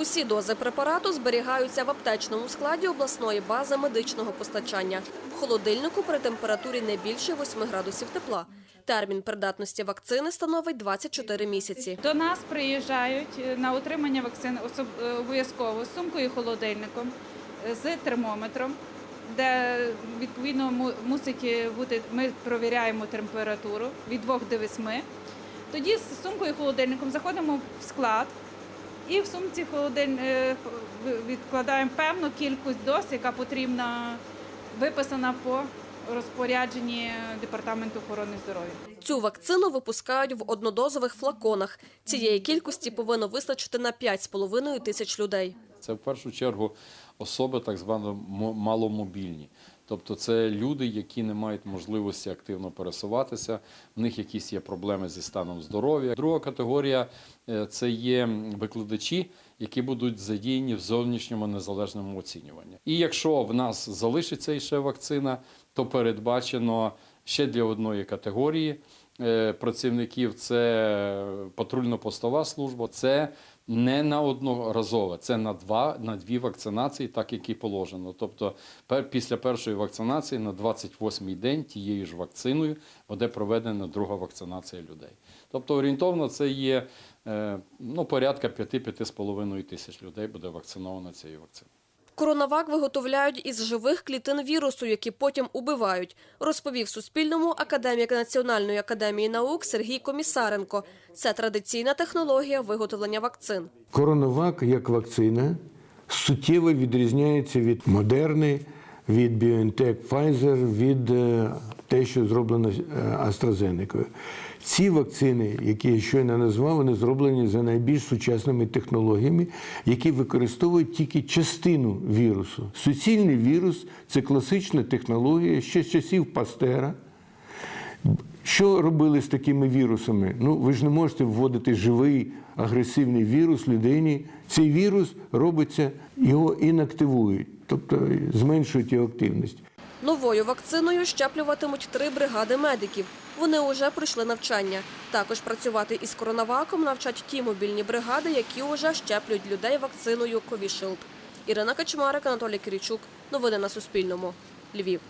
Усі дози препарату зберігаються в аптечному складі обласної бази медичного постачання. В холодильнику при температурі не більше 8 градусів тепла. Термін придатності вакцини становить 24 місяці. До нас приїжджають е, на отримання вакцини особ- е, обов'язково з сумкою і холодильником, е, з термометром, де відповідно мусить бути. Ми провіряємо температуру від 2 до 8. Тоді з сумкою холодильником заходимо в склад і в сумці холодиль... е, відкладаємо певну кількість доз, яка потрібна, виписана по розпорядженні департаменту охорони здоров'я. Цю вакцину випускають в однодозових флаконах. Цієї кількості повинно вистачити на 5,5 тисяч людей. Це в першу чергу особи так звано маломобільні. Тобто це люди, які не мають можливості активно пересуватися, в них якісь є проблеми зі станом здоров'я. Друга категорія е, це є викладачі, які будуть задіяні в зовнішньому незалежному оцінюванні. І якщо в нас залишиться іще вакцина, то передбачено ще для одної категорії е, працівників це патрульно-постова служба, це не на одноразове, це на два на дві вакцинації, так як і положено. Тобто, після першої вакцинації на 28-й день тією ж вакциною буде проведена друга вакцинація людей. Тобто орієнтовно це є е, ну, порядка 5-5,5 тисяч людей буде вакциновано цією вакциною. Коронавак виготовляють із живих клітин вірусу, які потім убивають, розповів Суспільному академік Національної академії наук Сергій Комісаренко. Це традиційна технологія виготовлення вакцин. Коронавак як вакцина суттєво відрізняється від Модерни, від BioNTech Pfizer, від е, те, що зроблено е, AstraZeneca. Ці вакцини, які я щойно назвав, вони зроблені за найбільш сучасними технологіями, які використовують тільки частину вірусу. Суцільний вірус це класична технологія ще з часів Пастера. Що робили з такими вірусами? Ну, ви ж не можете вводити живий агресивний вірус людині. Цей вірус робиться, його інактивують, тобто зменшують його активність. Новою вакциною щеплюватимуть три бригади медиків. Вони уже пройшли навчання. Також працювати із коронаваком навчать ті мобільні бригади, які уже щеплюють людей вакциною Ковішилд. Ірина Качмарик, Анатолій Кирічук. Новини на Суспільному. Львів.